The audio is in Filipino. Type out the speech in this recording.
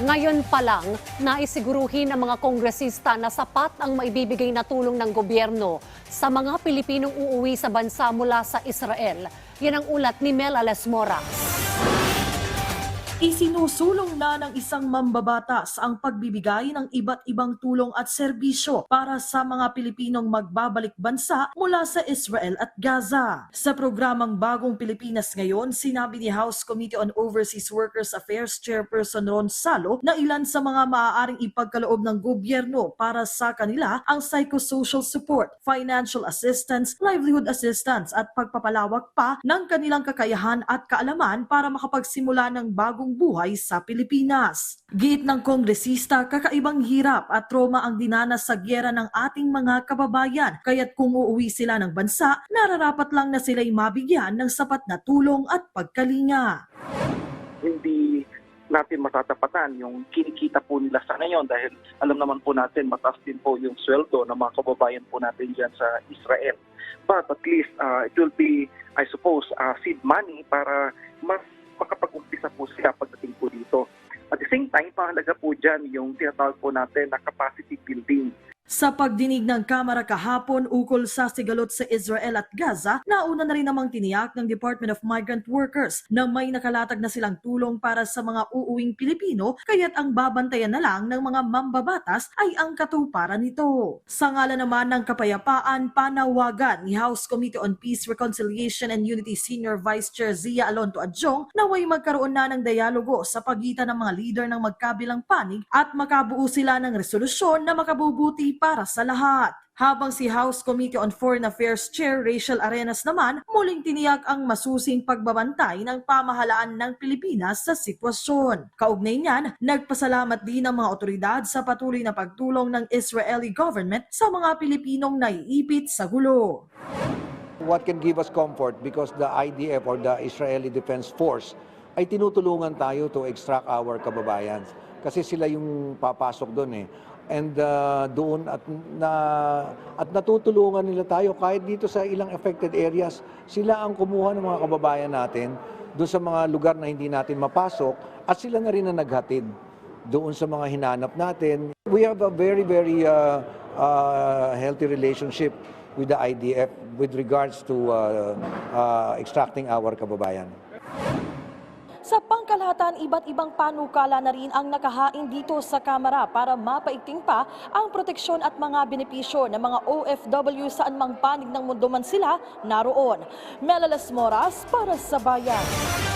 Ngayon pa lang, naisiguruhin ng mga kongresista na sapat ang maibibigay na tulong ng gobyerno sa mga Pilipinong uuwi sa bansa mula sa Israel. Yan ang ulat ni Mel Alesmora. Isinusulong na ng isang mambabatas ang pagbibigay ng iba't ibang tulong at serbisyo para sa mga Pilipinong magbabalik bansa mula sa Israel at Gaza. Sa programang Bagong Pilipinas ngayon, sinabi ni House Committee on Overseas Workers Affairs Chairperson Ron Salo na ilan sa mga maaaring ipagkaloob ng gobyerno para sa kanila ang psychosocial support, financial assistance, livelihood assistance at pagpapalawak pa ng kanilang kakayahan at kaalaman para makapagsimula ng bagong buhay sa Pilipinas. Giit ng kongresista, kakaibang hirap at trauma ang dinanas sa gyera ng ating mga kababayan. Kaya't kung uuwi sila ng bansa, nararapat lang na sila'y mabigyan ng sapat na tulong at pagkalinga. hindi natin matatapatan yung kinikita po nila sa ngayon dahil alam naman po natin mataas din po yung sweldo ng mga kababayan po natin dyan sa Israel. But at least uh, it will be, I suppose, uh, seed money para mas makapag-umpisa po sila pagdating po dito. At the same time, mahalaga po dyan yung tinatawag po natin na capacity building. Sa pagdinig ng Kamara kahapon ukol sa sigalot sa Israel at Gaza, nauna na rin namang tiniyak ng Department of Migrant Workers na may nakalatag na silang tulong para sa mga uuwing Pilipino kaya't ang babantayan na lang ng mga mambabatas ay ang katuparan nito. Sa ngalan naman ng kapayapaan, panawagan ni House Committee on Peace, Reconciliation and Unity Senior Vice Chair Zia Alonto Adjong naway magkaroon na ng dialogo sa pagitan ng mga leader ng magkabilang panig at makabuo sila ng resolusyon na makabubuti para sa lahat. Habang si House Committee on Foreign Affairs Chair Rachel Arenas naman muling tiniyak ang masusing pagbabantay ng pamahalaan ng Pilipinas sa sitwasyon. Kaugnay niyan, nagpasalamat din ang mga otoridad sa patuloy na pagtulong ng Israeli government sa mga Pilipinong naiipit sa gulo. What can give us comfort because the IDF or the Israeli Defense Force ay tinutulungan tayo to extract our kababayan. Kasi sila yung papasok doon eh. And uh, doon at na at natutulungan nila tayo kahit dito sa ilang affected areas, sila ang kumuha ng mga kababayan natin doon sa mga lugar na hindi natin mapasok at sila na rin ang naghatid doon sa mga hinanap natin. We have a very, very uh, uh, healthy relationship with the IDF with regards to uh, uh, extracting our kababayan. Sa pangkalahatan, iba't ibang panukala na rin ang nakahain dito sa Kamara para mapaigting pa ang proteksyon at mga benepisyo ng mga OFW saan mang panig ng mundo man sila naroon. Melalas Moras para sa Bayan.